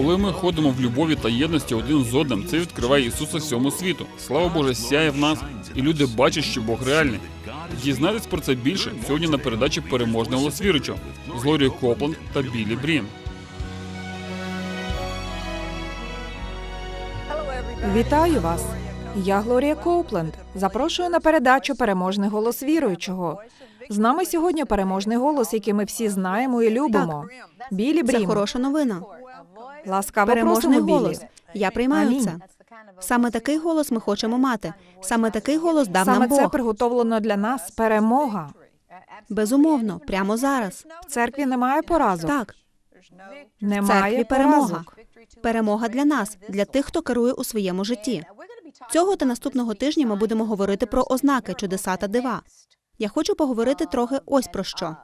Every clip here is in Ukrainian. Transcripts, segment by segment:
Коли ми ходимо в любові та єдності один з одним, це відкриває Ісуса всьому світу. Слава Боже, сяє в нас, і люди бачать, що Бог реальний. Дізнайтесь про це більше сьогодні на передачі Переможний голос віруючого» з Лорією Копланд та Білі Брін. Вітаю вас! Я Глорія Коупленд. Запрошую на передачу Переможний голос віруючого. З нами сьогодні переможний голос, який ми всі знаємо і любимо. Білі Це хороша новина. Ласкаво Переможний голос. Я приймаю Амінь. це. Саме такий голос ми хочемо мати. Саме такий голос дав Саме нам це приготовлено для нас перемога. Безумовно, прямо зараз. В церкві немає поразок. Так, Немає церкві перемога. поразок. Перемога для нас, для тих, хто керує у своєму житті. Цього та наступного тижня ми будемо говорити про ознаки, чудеса та дива. Я хочу поговорити трохи ось про що.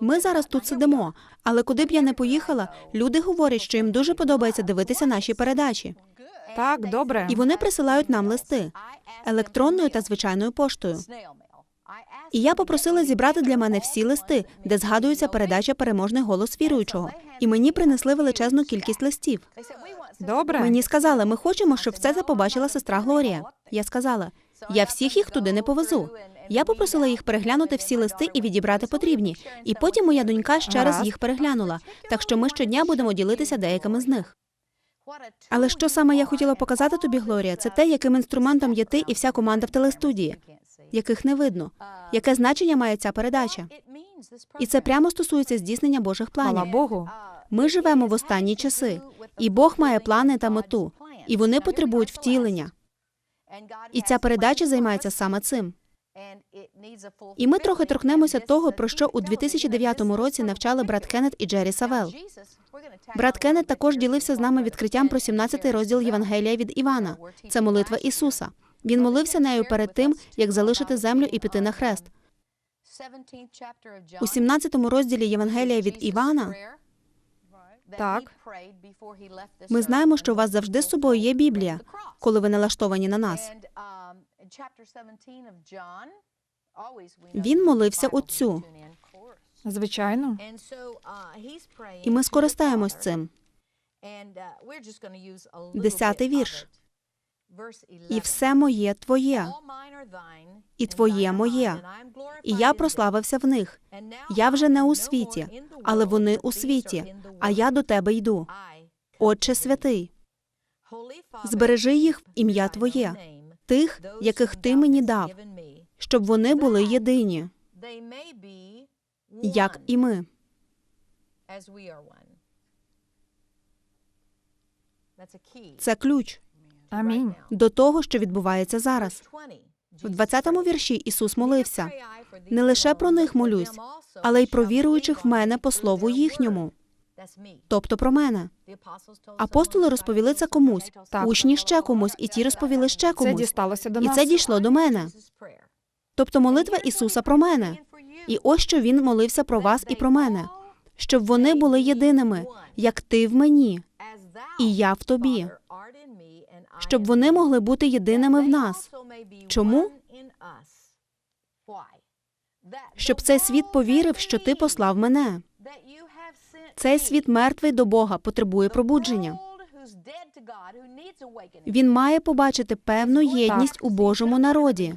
Ми зараз тут сидимо, але куди б я не поїхала, люди говорять, що їм дуже подобається дивитися наші передачі. Так, добре. І вони присилають нам листи електронною та звичайною поштою. І я попросила зібрати для мене всі листи, де згадується передача переможний голос віруючого. І мені принесли величезну кількість листів. Добре. Мені сказали, ми хочемо, щоб все це побачила сестра Глорія. Я сказала, я всіх їх туди не повезу. Я попросила їх переглянути всі листи і відібрати потрібні. І потім моя донька ще раз їх переглянула. Так що ми щодня будемо ділитися деякими з них. Але що саме я хотіла показати тобі, Глорія, це те, яким інструментом є ти і вся команда в телестудії, яких не видно, яке значення має ця передача. І це прямо стосується здійснення Божих Хвала планів. Богу. Ми живемо в останні часи, і Бог має плани та мету, і вони потребують втілення. І ця передача займається саме цим. І ми трохи торкнемося того, про що у 2009 році навчали брат Кеннет і Джері Савел. Брат Кеннет також ділився з нами відкриттям про 17-й розділ Євангелія від Івана. Це молитва Ісуса. Він молився нею перед тим, як залишити землю і піти на хрест. У 17-му розділі Євангелія від Івана Так. ми знаємо, що у вас завжди з собою є Біблія, коли ви налаштовані на нас. Він молився отцю, Звичайно. і ми скористаємось цим. Десятий вірш. І все моє твоє, і твоє моє. І я прославився в них. Я вже не у світі, але вони у світі, а я до тебе йду. Отче святий, збережи їх в ім'я Твоє, тих, яких ти мені дав, щоб вони були єдині, як і ми. Це ключ Амінь. до того, що відбувається зараз. В 20-му вірші Ісус молився не лише про них молюсь, але й про віруючих в мене по слову їхньому, тобто про мене. Апостоли розповіли це комусь, Так. учні ще комусь, і ті розповіли ще Це комусь. дісталося до І це дійшло до мене. Тобто молитва Ісуса про мене. І ось що Він молився про вас і про мене, щоб вони були єдиними, як ти в мені, і я в тобі, щоб вони могли бути єдиними в нас. Чому? Щоб цей світ повірив, що ти послав мене. Цей світ мертвий до Бога потребує пробудження. Він має побачити певну єдність у Божому народі,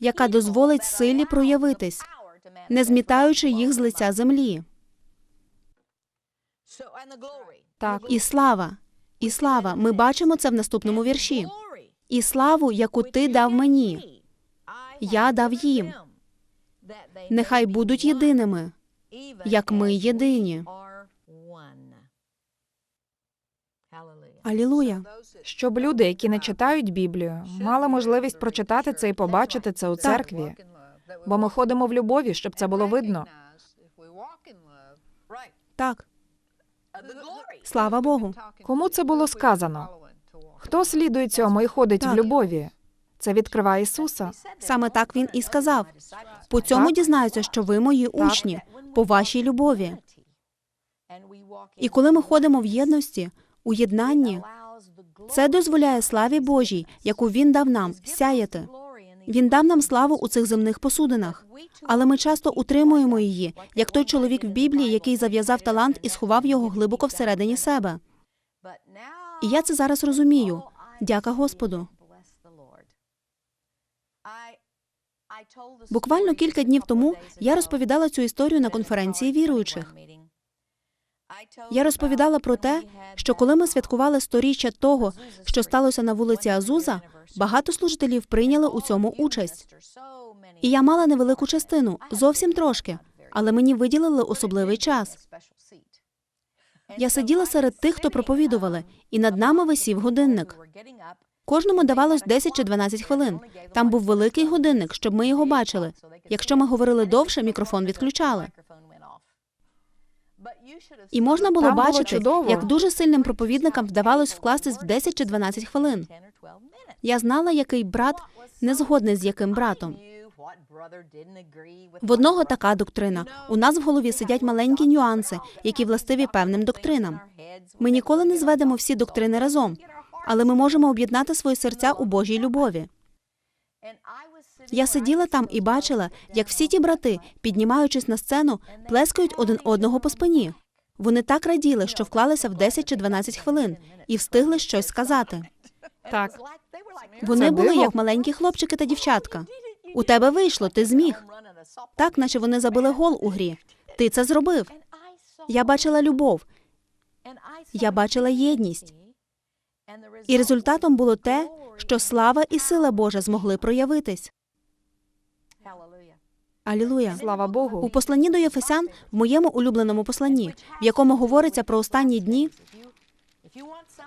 яка дозволить силі проявитись, не змітаючи їх з лиця землі. Так. І слава, і слава. Ми бачимо це в наступному вірші. І славу, яку ти дав мені, я дав їм. Нехай будуть єдиними, як ми єдині. Алілуя. Щоб люди, які не читають Біблію, мали можливість прочитати це і побачити це у церкві. Бо ми ходимо в любові, щоб це було видно. Так, слава Богу. Кому це було сказано? Хто слідує цьому і ходить в любові? Це відкриває Ісуса. Саме так він і сказав. По цьому Так. дізнаються, що ви мої учні, по вашій любові. І коли ми ходимо в єдності, у єднанні, це дозволяє славі Божій, яку він дав нам, сяяти. Він дав нам славу у цих земних посудинах, але ми часто утримуємо її, як той чоловік в Біблії, який зав'язав талант і сховав його глибоко всередині себе. І я це зараз розумію. Дяка Господу. Буквально кілька днів тому я розповідала цю історію на конференції віруючих. Я розповідала про те, що коли ми святкували сторіччя того, що сталося на вулиці Азуза, багато служителів прийняли у цьому участь. І я мала невелику частину, зовсім трошки, але мені виділили особливий час. Я сиділа серед тих, хто проповідували, і над нами висів годинник. Кожному давалось 10 чи 12 хвилин. Там був великий годинник, щоб ми його бачили. Якщо ми говорили довше, мікрофон відключали. І можна було Там бачити, чудово. як дуже сильним проповідникам вдавалось вкластись в 10 чи 12 хвилин. Я знала, який брат не згодний з яким братом. В одного така доктрина. У нас в голові сидять маленькі нюанси, які властиві певним доктринам. Ми ніколи не зведемо всі доктрини разом, але ми можемо об'єднати свої серця у Божій любові. Я сиділа там і бачила, як всі ті брати, піднімаючись на сцену, плескають один одного по спині. Вони так раділи, що вклалися в 10 чи 12 хвилин і встигли щось сказати. Так. Вони були як маленькі хлопчики та дівчатка. У тебе вийшло, ти зміг. Так, наче вони забили гол у грі. Ти це зробив. Я бачила любов, я бачила єдність. і результатом було те, що слава і сила Божа змогли проявитись. Алілуя. Слава Богу! У посланні до Єфесян, в моєму улюбленому посланні, в якому говориться про останні дні.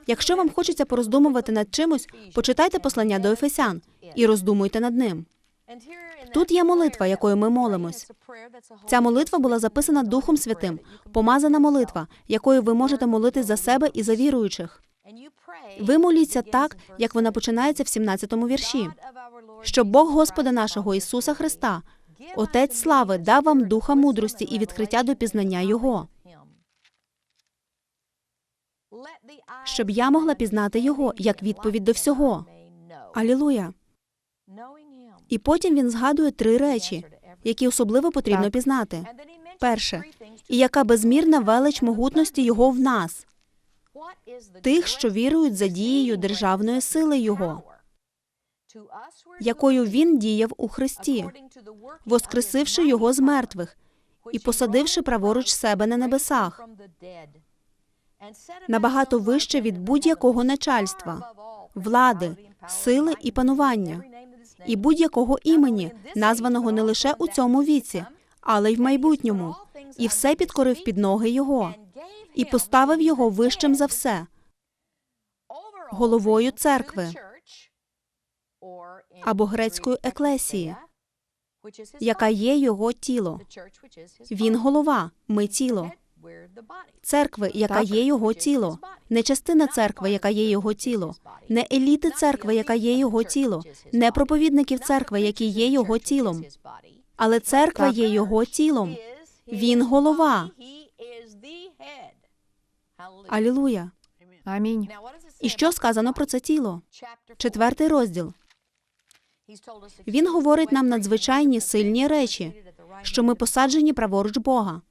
Якщо вам хочеться пороздумувати над чимось, почитайте послання до Ефесян і роздумуйте над ним. Тут є молитва, якою ми молимось. Ця молитва була записана Духом Святим, помазана молитва, якою ви можете молитись за себе і за віруючих. Ви моліться так, як вона починається в 17-му вірші. Щоб Бог Господа нашого Ісуса Христа, Отець слави, дав вам духа мудрості і відкриття до пізнання Його, щоб я могла пізнати Його як відповідь до всього. Алілуя. І потім він згадує три речі, які особливо потрібно пізнати. Перше, і яка безмірна велич могутності Його в нас, тих, що вірують за дією державної сили Його, якою він діяв у Христі, воскресивши його з мертвих і посадивши праворуч себе на небесах, набагато вище від будь-якого начальства, влади, сили і панування, і будь-якого імені, названого не лише у цьому віці, але й в майбутньому, і все підкорив під ноги його, і поставив його вищим за все, головою церкви або грецькою еклесії, яка є його тіло. Він голова, ми тіло. Церкви, яка є його тіло, не частина церкви, яка є його тіло, не еліти церкви, яка є його тіло, не проповідників церкви, які є його тілом, але церква є його тілом. Він голова. Алілуя. Амінь. І що сказано про це тіло? Четвертий розділ. Він говорить нам надзвичайні сильні речі, що ми посаджені праворуч Бога.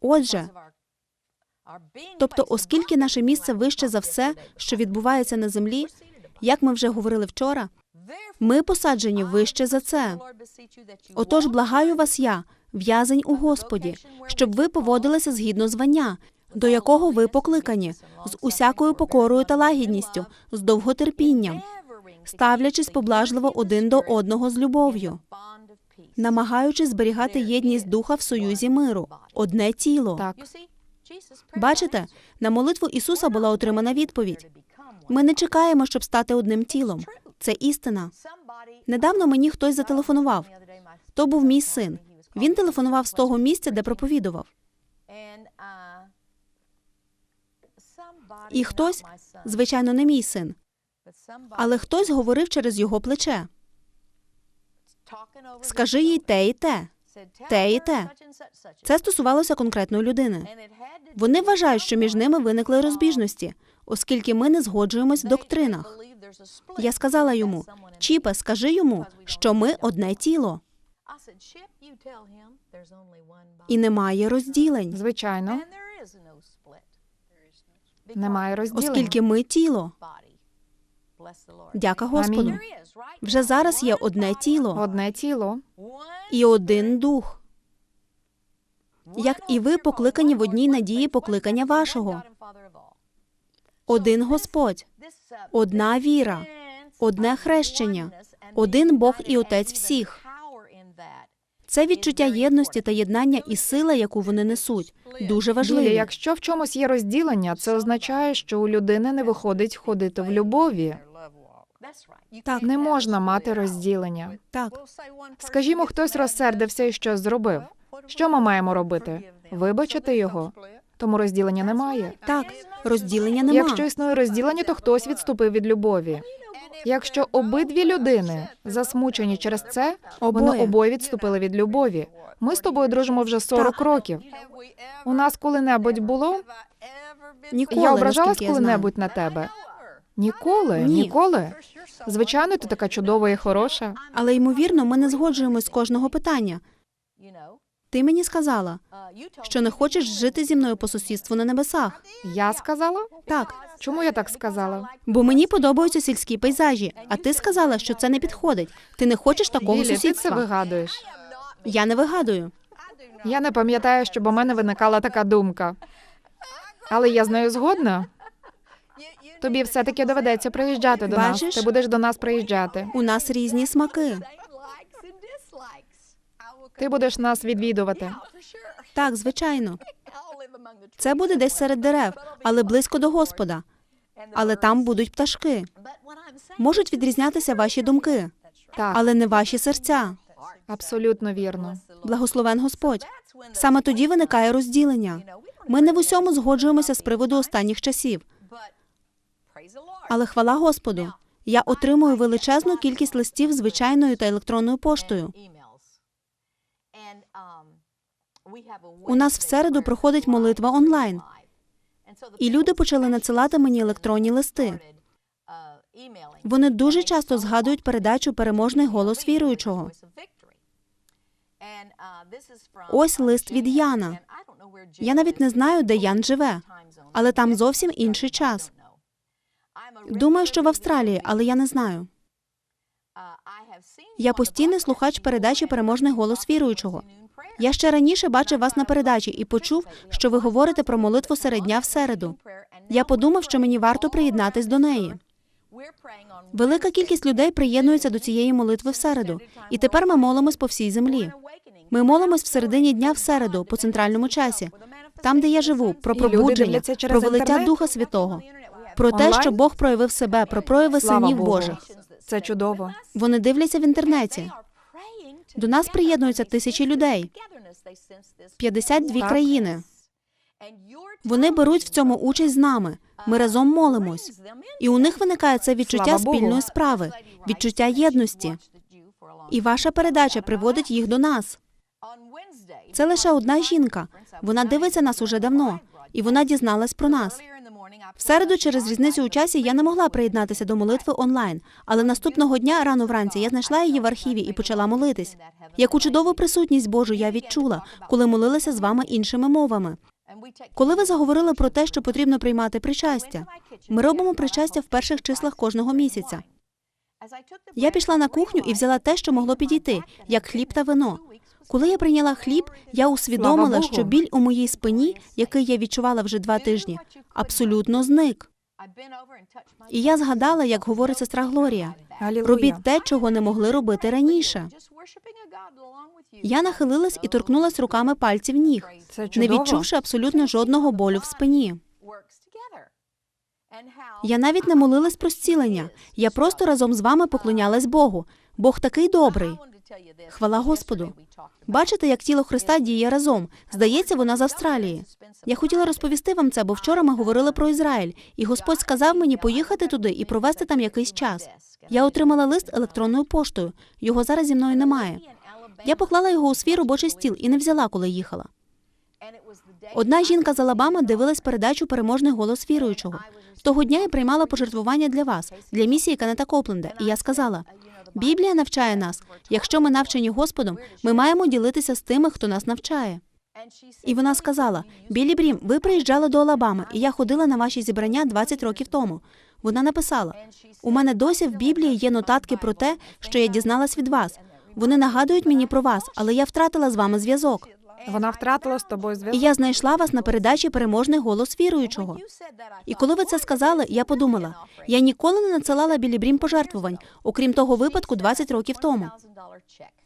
Отже, тобто, оскільки наше місце вище за все, що відбувається на землі, як ми вже говорили вчора, ми посаджені вище за це. Отож, благаю вас я, в'язень у Господі, щоб ви поводилися згідно звання, до якого ви покликані, з усякою покорою та лагідністю, з довготерпінням, ставлячись поблажливо один до одного з любов'ю, намагаючись зберігати єдність духа в союзі миру, одне тіло. Так. Бачите, на молитву Ісуса була отримана відповідь. Ми не чекаємо, щоб стати одним тілом. Це істина. Недавно мені хтось зателефонував. То був мій син. Він телефонував з того місця, де проповідував. І хтось, звичайно, не мій син, але хтось говорив через його плече. Скажи їй те і те. те і те. Це стосувалося конкретної людини. Вони вважають, що між ними виникли розбіжності, оскільки ми не згоджуємось в доктринах. Я сказала йому, Чіпе, скажи йому, що ми одне тіло, і немає розділень, Звичайно, немає розділення. оскільки ми тіло. Дяка Господу. Вже зараз є одне тіло Одне тіло. і один дух. Як і ви покликані в одній надії покликання вашого. Один Господь, одна віра, одне хрещення, один Бог і Отець всіх. Це відчуття єдності та єднання і сила, яку вони несуть, дуже Білі, важливі. якщо в чомусь є розділення, це означає, що у людини не виходить ходити в любові. Так, Не можна мати розділення. так. Скажімо, хтось розсердився і щось зробив. Що ми маємо робити? Вибачити його. Тому розділення немає. Так, розділення нема. Якщо існує розділення, то хтось відступив від любові. Якщо обидві людини засмучені через це, вони Обоє. обоє відступили від любові. Ми з тобою дружимо вже 40 Так. років. У нас коли-небудь було? Ніколи, Я ображалась коли-небудь на тебе? Ніколи, Ні. ніколи. Звичайно, ти така чудова і хороша. Але ймовірно, ми не згоджуємось з кожного питання. Ти мені сказала, що не хочеш жити зі мною по сусідству на небесах. Я сказала? Так, Чому я так сказала? бо мені подобаються сільські пейзажі, а ти сказала, що це не підходить. Ти не хочеш такого Білі, ти це сусідства. вигадуєш. Я не вигадую. Я не пам'ятаю, щоб у мене виникала така думка. Але я з нею згодна. Тобі все-таки доведеться приїжджати до Бачиш? нас. Ти будеш до нас приїжджати. У нас різні смаки. Ти будеш нас відвідувати. Так, звичайно. Це буде десь серед дерев, але близько до Господа. Але там будуть пташки. Можуть відрізнятися ваші думки, Так, але не ваші серця. абсолютно вірно. Благословен Господь. Саме тоді виникає розділення. Ми не в усьому згоджуємося з приводу останніх часів. Але хвала Господу. Я отримую величезну кількість листів звичайною та електронною поштою. У нас в середу проходить молитва онлайн. І люди почали надсилати мені електронні листи. Вони дуже часто згадують передачу Переможний голос віруючого. Ось лист від Яна. Я навіть не знаю, де Ян живе, але там зовсім інший час. Думаю, що в Австралії, але я не знаю. Я постійний слухач передачі Переможний голос віруючого. Я ще раніше бачив вас на передачі і почув, що ви говорите про молитву серед дня в середу. Я подумав, що мені варто приєднатись до неї. Велика кількість людей приєднується до цієї молитви в середу, і тепер ми молимось по всій землі. Ми молимось в середині дня в середу по центральному часі, там, де я живу, про пробудження, про вилиття? Духа Святого, про те, що Бог проявив себе, про прояви Слава синів Богу. Божих. Це чудово. Вони дивляться в інтернеті. До нас приєднуються тисячі людей. 52 Так. країни. Вони беруть в цьому участь з нами. Ми разом молимось. І у них виникає це відчуття Слава Богу. спільної справи, відчуття єдності. І ваша передача приводить їх до нас. Це лише одна жінка. Вона дивиться нас уже давно, і вона дізналась про нас. В середу через різницю у часі я не могла приєднатися до молитви онлайн, але наступного дня рано вранці я знайшла її в архіві і почала молитись. Яку чудову присутність Божу я відчула, коли молилася з вами іншими мовами. Коли ви заговорили про те, що потрібно приймати причастя, ми робимо причастя в перших числах кожного місяця. Я пішла на кухню і взяла те, що могло підійти, як хліб та вино. Коли я прийняла хліб, я усвідомила, що біль у моїй спині, який я відчувала вже два тижні, абсолютно зник. І я згадала, як говорить сестра Глорія: робіть те, чого не могли робити раніше. Я нахилилась і торкнулась руками пальців ніг, не відчувши абсолютно жодного болю в спині. Я навіть не молилась про зцілення. Я просто разом з вами поклонялась Богу. Бог такий добрий. Хвала Господу. Бачите, як тіло Христа діє разом. Здається, вона з Австралії. Я хотіла розповісти вам це, бо вчора ми говорили про Ізраїль, і Господь сказав мені поїхати туди і провести там якийсь час. Я отримала лист електронною поштою. Його зараз зі мною немає. Я поклала його у свій робочий стіл і не взяла, коли їхала. Одна жінка з Алабами дивилась передачу Переможний голос віруючого. Того дня я приймала пожертвування для вас, для місії Канета Копленда, і я сказала: Біблія навчає нас, якщо ми навчені Господом, ми маємо ділитися з тими, хто нас навчає. І вона сказала: Білі Брім, ви приїжджали до Алабами, і я ходила на ваші зібрання 20 років тому. Вона написала: у мене досі в Біблії є нотатки про те, що я дізналась від вас. Вони нагадують мені про вас, але я втратила з вами зв'язок. Вона втратила з тобою І я знайшла вас на передачі Переможний голос віруючого. І коли ви це сказали, я подумала: я ніколи не надсилала Білі Брім пожертвувань, окрім того випадку 20 років тому.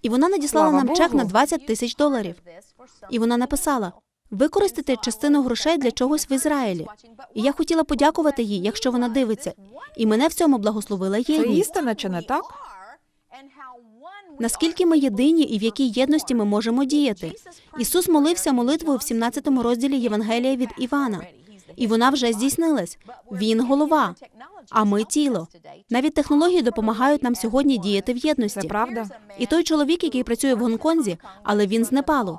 І вона надіслала Слава нам чек на 20 тисяч доларів. І вона написала: використайте частину грошей для чогось в Ізраїлі. І я хотіла подякувати їй, якщо вона дивиться. І мене в цьому благословила Це єдність. істина чи не так? Наскільки ми єдині і в якій єдності ми можемо діяти? Ісус молився молитвою в 17 розділі Євангелія від Івана. І вона вже здійснилась. Він голова, а ми тіло. Навіть технології допомагають нам сьогодні діяти в Це єдності. правда? І той чоловік, який працює в Гонконзі, але він з Непалу.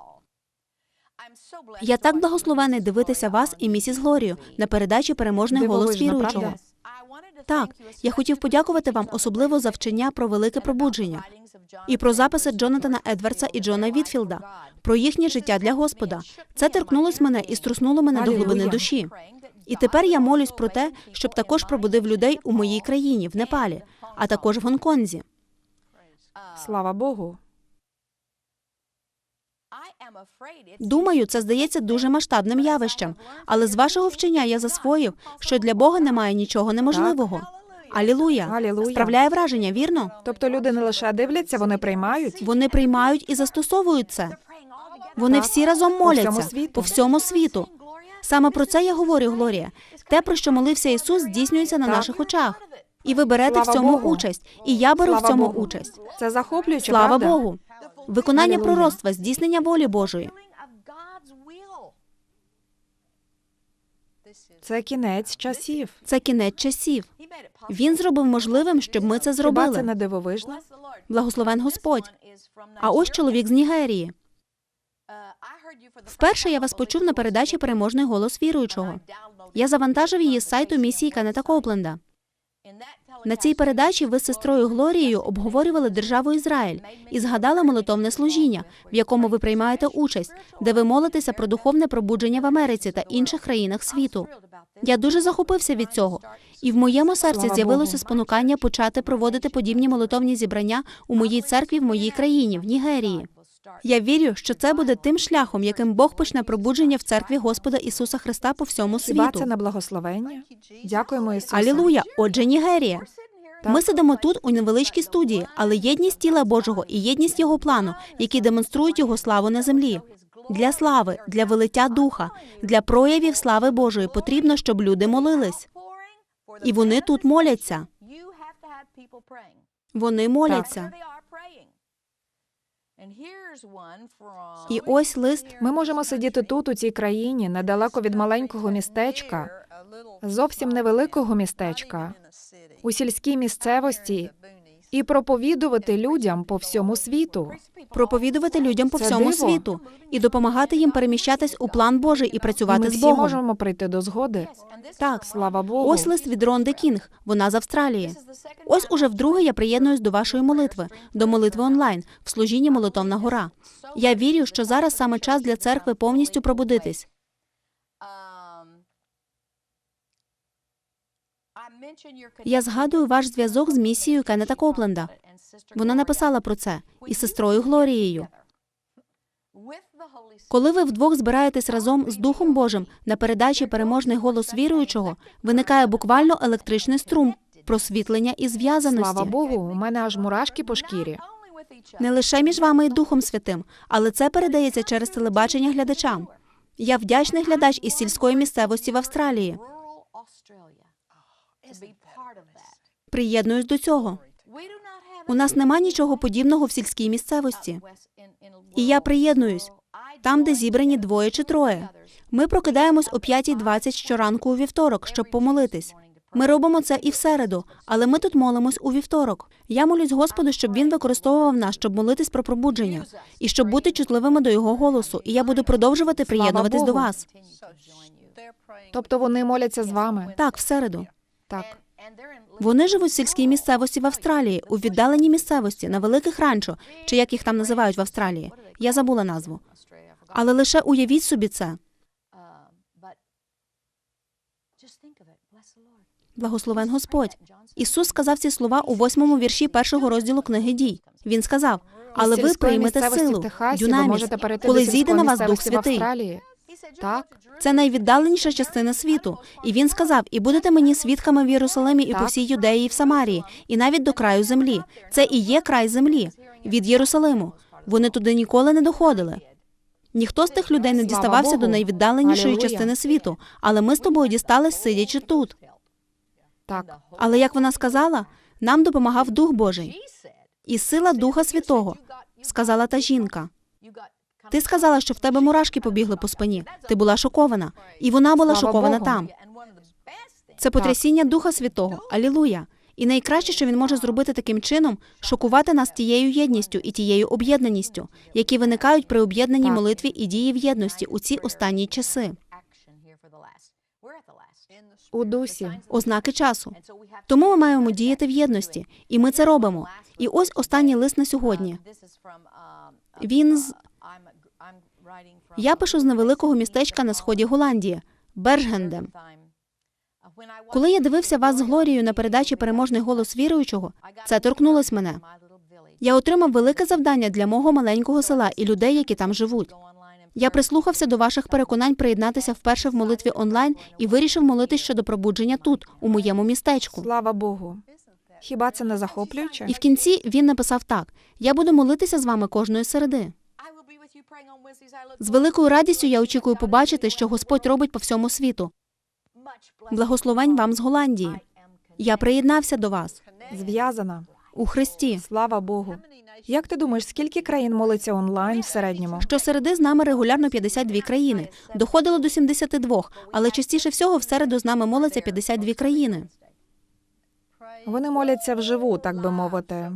Я так благословений дивитися вас і місіс Глорію на передачі Переможний голос віруючого. Так, я хотів подякувати вам особливо за вчення про велике пробудження і про записи Джонатана Едвардса і Джона Вітфілда, про їхнє життя для Господа. Це торкнулось мене і струснуло мене до глибини душі. І тепер я молюсь про те, щоб також пробудив людей у моїй країні, в Непалі, а також в Гонконзі. Слава Богу. Думаю, це здається дуже масштабним явищем, але з вашого вчення я засвоїв, що для Бога немає нічого неможливого. Алілуя! Алілуя. Справляє враження, вірно? Тобто люди не лише дивляться, вони приймають. Вони приймають і застосовують це. Вони Так. всі разом По всьому моляться світу. по всьому світу. Саме про це я говорю, Глорія. Те, про що молився Ісус, здійснюється на Так. наших очах. І ви берете в цьому Богу. участь, і я беру Слава в цьому Богу. участь. Це захоплююче, Слава правда? Богу. Виконання Алілуя. пророцтва, здійснення волі Божої. Це кінець часів. Це кінець часів. Він зробив можливим, щоб ми це Хіба це не дивовижно? Благословен Господь. А ось чоловік з Нігерії. Вперше я вас почув на передачі Переможний голос віруючого. Я завантажив її з сайту місії Канета Копленда. На цій передачі ви з сестрою Глорією обговорювали державу Ізраїль і згадали молитовне служіння, в якому ви приймаєте участь, де ви молитеся про духовне пробудження в Америці та інших країнах світу. Я дуже захопився від цього, і в моєму серці з'явилося спонукання почати проводити подібні молитовні зібрання у моїй церкві в моїй країні, в Нігерії. Я вірю, що це буде тим шляхом, яким Бог почне пробудження в церкві Господа Ісуса Христа по всьому Хіба світу. це не благословення? Дякуємо Ісусу. Алілуя! Отже, Нігерія. Ми сидимо тут у невеличкій студії, але єдність тіла Божого і єдність його плану, які демонструють його славу на землі. Для слави, для велиття духа, для проявів слави Божої потрібно, щоб люди молились. І вони тут моляться. Вони моляться. І ось лист. Ми можемо сидіти тут, у цій країні, недалеко від маленького містечка, зовсім невеликого містечка, у сільській місцевості і проповідувати людям по всьому світу. проповідувати людям по Це всьому диво. світу і допомагати їм переміщатись у план Божий і працювати ми з всі Богом. можемо прийти до згоди. Так, Слава Богу. ось лист від Ронди Кінг. Вона з Австралії. Ось уже вдруге я приєднуюсь до вашої молитви, до молитви онлайн в служінні Молитовна гора. Я вірю, що зараз саме час для церкви повністю пробудитись. Я згадую ваш зв'язок з місією Кеннета Копленда. Вона написала про це із сестрою Глорією. Коли ви вдвох збираєтесь разом з Духом Божим на передачі Переможний голос віруючого, виникає буквально електричний струм, просвітлення і зв'язаності. Слава Богу, у мене аж мурашки по шкірі. Не лише між вами і Духом Святим, але це передається через телебачення глядачам. Я вдячний глядач із сільської місцевості в Австралії. Приєднуюсь до цього. У нас нема нічого подібного в сільській місцевості. І я приєднуюсь там, де зібрані двоє чи троє. Ми прокидаємось о 5.20 щоранку у вівторок, щоб помолитись. Ми робимо це і в середу, але ми тут молимось у вівторок. Я молюсь Господу, щоб він використовував нас, щоб молитись про пробудження і щоб бути чутливими до його голосу. І я буду продовжувати приєднуватись до вас. Тобто вони моляться з вами. Так, в середу. Так. Вони живуть в сільській місцевості в Австралії, у віддаленій місцевості, на великих ранчо, чи як їх там називають в Австралії. Я забула назву. Але лише уявіть собі це. Благословен Господь. Ісус сказав ці слова у восьмому вірші першого розділу книги дій. Він сказав: Але ви приймете силу, Техасі дюнаміс, коли зійде на вас Дух Святий. Так, Це найвіддаленіша частина світу. І він сказав: І будете мені свідками в Єрусалимі і по всій Юдеї і в Самарії, і навіть до краю землі. Це і є край землі від Єрусалиму. Вони туди ніколи не доходили. Ніхто з тих людей не діставався до найвіддаленішої частини світу, але ми з тобою дістались, сидячи тут. так. Але як вона сказала, нам допомагав Дух Божий і сила Духа Святого, сказала та жінка. Ти сказала, що в тебе мурашки побігли по спині. Ти була шокована, і вона була Слава шокована Богу. там. Це потрясіння Духа Святого. Алілуя. І найкраще, що він може зробити таким чином, шокувати нас тією єдністю і тією об'єднаністю, які виникають при об'єднаній Так. молитві і дії в єдності у ці останні часи. У дусі. Ознаки часу. Тому ми маємо діяти в єдності, і ми це робимо. І ось останній лист на сьогодні. Він з я пишу з невеликого містечка на сході Голландії, Бержгендем. Коли я дивився вас з Глорією на передачі Переможний голос віруючого, це торкнулось мене. Я отримав велике завдання для мого маленького села і людей, які там живуть. Я прислухався до ваших переконань приєднатися вперше в молитві онлайн і вирішив молитись щодо пробудження тут, у моєму містечку. Слава Богу. Хіба це не захоплююче? І в кінці він написав так: Я буду молитися з вами кожної середи. З великою радістю я очікую побачити, що Господь робить по всьому світу. Благословень вам з Голландії. Я приєднався до вас Зв'язана. у Христі. Слава Богу. Як ти думаєш, скільки країн молиться онлайн в середньому? Щосереди з нами регулярно 52 країни. Доходило до 72, але частіше всього в середу з нами моляться 52 країни. Вони моляться вживу, так би мовити.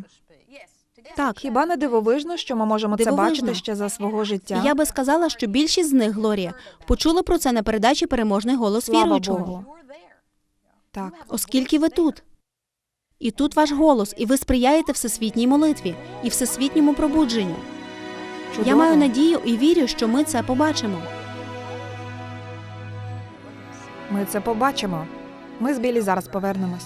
Так, Хіба не дивовижно, що ми можемо це бачити ще за свого життя? я би сказала, що більшість з них, Глорія, почули про це на передачі Переможний голос Слава віруючого. Богу. Так. оскільки ви тут. І тут ваш голос, і ви сприяєте всесвітній молитві і всесвітньому пробудженню. Чудово. Я маю надію і вірю, що ми це побачимо. Ми це побачимо. Ми з Білі зараз повернемось.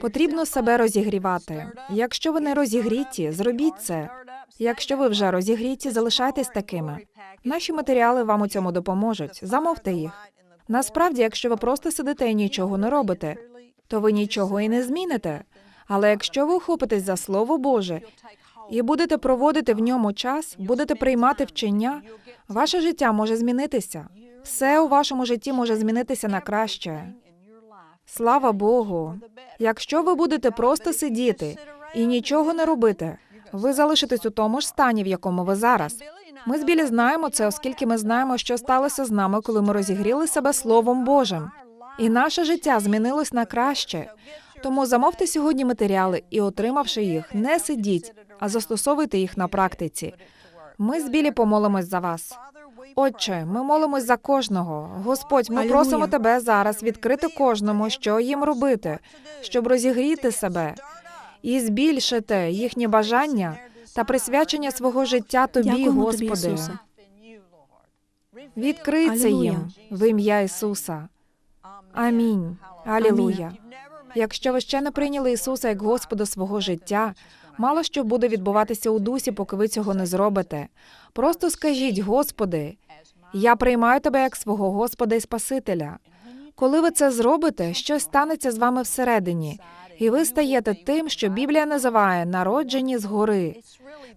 Потрібно себе розігрівати. Якщо ви не розігріті, зробіть це. Якщо ви вже розігріті, залишайтесь такими. Наші матеріали вам у цьому допоможуть. Замовте їх. Насправді, якщо ви просто сидите і нічого не робите, то ви нічого і не зміните. Але якщо ви ухопитесь за Слово Боже і будете проводити в ньому час, будете приймати вчення, ваше життя може змінитися. Все у вашому житті може змінитися на краще. Слава Богу. Якщо ви будете просто сидіти і нічого не робити, ви залишитесь у тому ж стані, в якому ви зараз. Ми з Білі знаємо це, оскільки ми знаємо, що сталося з нами, коли ми розігріли себе Словом Божим. І наше життя змінилось на краще. Тому замовте сьогодні матеріали і, отримавши їх, не сидіть, а застосовуйте їх на практиці. Ми з Білі помолимось за вас. Отче, ми молимось за кожного. Господь, ми просимо тебе зараз відкрити кожному, що їм робити, щоб розігріти себе і збільшити їхні бажання та присвячення свого життя тобі, Дякуємо тобі, Господи. Ісусе. Відкрий це їм в ім'я Ісуса. Амінь. Алілуя. Якщо ви ще не прийняли Ісуса як Господа свого життя, мало що буде відбуватися у дусі, поки ви цього не зробите. Просто скажіть, Господи, я приймаю тебе як свого Господа і Спасителя. Коли ви це зробите, щось станеться з вами всередині, і ви стаєте тим, що Біблія називає народжені згори.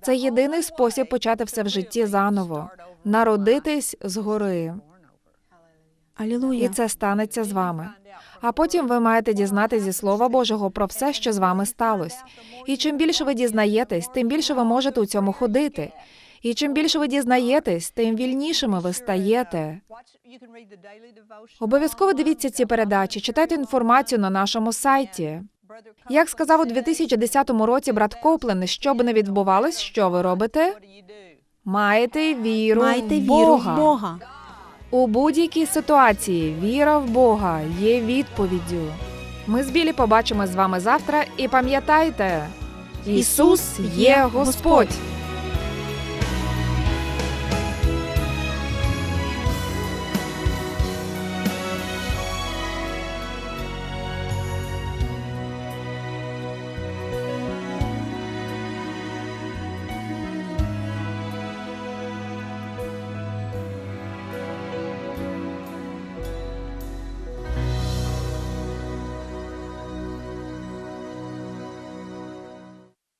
Це єдиний спосіб почати все в житті заново народитись згори. Алілуя. І це станеться з вами. А потім ви маєте дізнатися зі Слова Божого про все, що з вами сталося. І чим більше ви дізнаєтесь, тим більше ви можете у цьому ходити. І чим більше ви дізнаєтесь, тим вільнішими ви стаєте. Обов'язково дивіться ці передачі, читайте інформацію на нашому сайті. Як сказав у 2010 році брат Коплен, що би не відбувалось, що ви робите? Маєте віру Майте в віру Бога. в Бога. У будь-якій ситуації віра в Бога є відповіддю. Ми з Білі побачимо з вами завтра і пам'ятайте, Ісус є Господь.